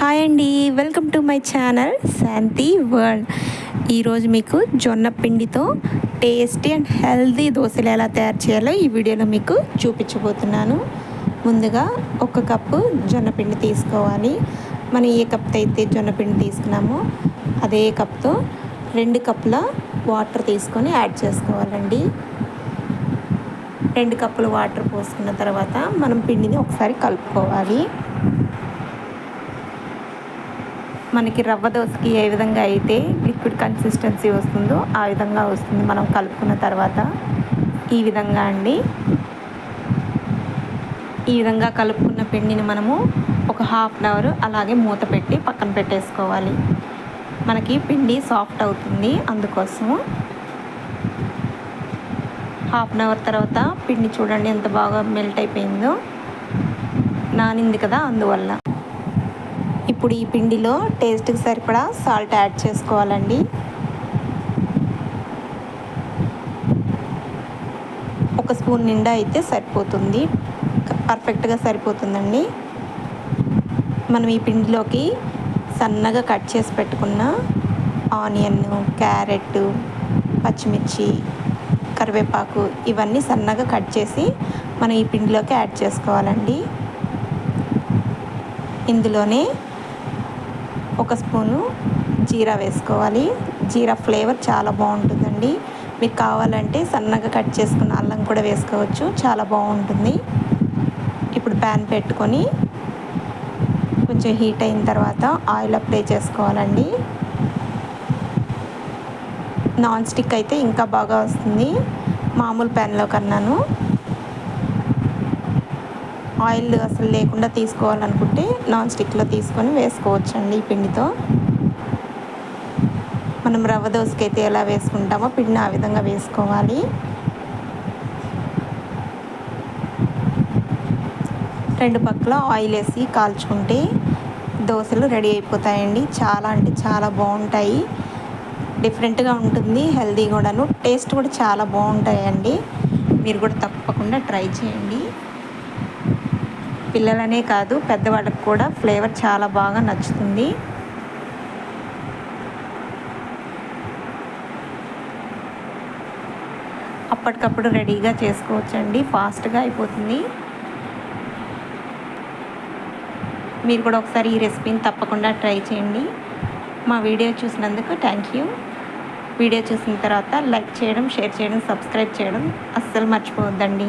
Hi అండి welcome to my channel Shanti world. ఈరోజు మీకు జొన్న పిండితో టేస్టీ అండ్ హెల్దీ దోశలు ఎలా తయారు చేయాలో ఈ వీడియోలో మీకు చూపించబోతున్నాను. ముందుగా ఒక కప్పు జొన్న పిండి తీసుకోవాలి. మనం ఏ కప్తో అయితే జొన్న పిండి తీసుకున్నామో అదే కప్తో రెండు కప్పుల వాటర్ తీసుకొని యాడ్ చేసుకోవాలండి. రెండు కప్పులు వాటర్ పోసుకున్న తర్వాత మనం పిండిని ఒకసారి కలుపుకోవాలి. మనకి రవ్వ దోశకి ఏ విధంగా అయితే లిక్విడ్ కన్సిస్టెన్సీ వస్తుందో ఆ విధంగా వస్తుంది. మనం కలుపుకున్న తర్వాత ఈ విధంగా అండి. ఈ విధంగా కలుపుకున్న పిండిని మనము ఒక హాఫ్ అన్ అవర్ అలాగే మూత పెట్టి పక్కన పెట్టేసుకోవాలి. మనకి పిండి సాఫ్ట్ అవుతుంది అందుకోసం హాఫ్ అన్ అవర్ తర్వాత పిండి చూడండి ఎంత బాగా మెల్ట్ అయిపోయిందో. నానింది కదా అందువల్ల. ఇప్పుడు ఈ పిండిలో టేస్ట్కి సరిపడా సాల్ట్ యాడ్ చేసుకోవాలండి. ఒక స్పూన్ నిండా అయితే సరిపోతుంది. పర్ఫెక్ట్గా సరిపోతుందండి. మనం ఈ పిండిలోకి సన్నగా కట్ చేసి పెట్టుకున్న ఆనియన్ క్యారెట్ పచ్చిమిర్చి కరివేపాకు ఇవన్నీ సన్నగా కట్ చేసి మనం ఈ పిండిలోకి యాడ్ చేసుకోవాలండి. ఇందులోనే ఒక స్పూను జీరా వేసుకోవాలి. జీరా ఫ్లేవర్ చాలా బాగుంటుందండి. మీకు కావాలంటే సన్నగా కట్ చేసుకున్న అల్లం కూడా వేసుకోవచ్చు. చాలా బాగుంటుంది. ఇప్పుడు ప్యాన్ పెట్టుకొని కొంచెం హీట్ అయిన తర్వాత ఆయిల్ అప్లై చేసుకోవాలండి. నాన్ స్టిక్ అయితే ఇంకా బాగా వస్తుంది. మామూలు ప్యాన్లో కన్నాను. ఆయిల్ అసలు లేకుండా తీసుకోవాలనుకుంటే నాన్ స్టిక్లో తీసుకొని వేసుకోవచ్చండి ఈ పిండితో. మనం రవ్వ దోసకైతే ఎలా వేసుకుంటామో పిండిని ఆ విధంగా వేసుకోవాలి. రెండు పక్కల ఆయిల్ వేసి కాల్చుకుంటే దోశలు రెడీ అయిపోతాయండి. చాలా అంటే చాలా బాగుంటాయి. డిఫరెంట్గా ఉంటుంది హెల్దీ కూడాను. టేస్ట్ కూడా చాలా బాగుంటాయండి. మీరు కూడా తప్పకుండా ట్రై చేయండి. పిల్లలనే కాదు పెద్దవాళ్ళకి కూడా ఫ్లేవర్ చాలా బాగా నచ్చుతుంది. అప్పటికప్పుడు రెడీగా చేసుకోవచ్చండి. ఫాస్ట్గా అయిపోతుంది. మీరు కూడా ఒకసారి ఈ రెసిపీని తప్పకుండా ట్రై చేయండి. మా వీడియో చూసినందుకు థ్యాంక్ యూ. వీడియో చూసిన తర్వాత లైక్ చేయడం షేర్ చేయడం సబ్స్క్రైబ్ చేయడం అస్సలు మర్చిపోవద్దండి.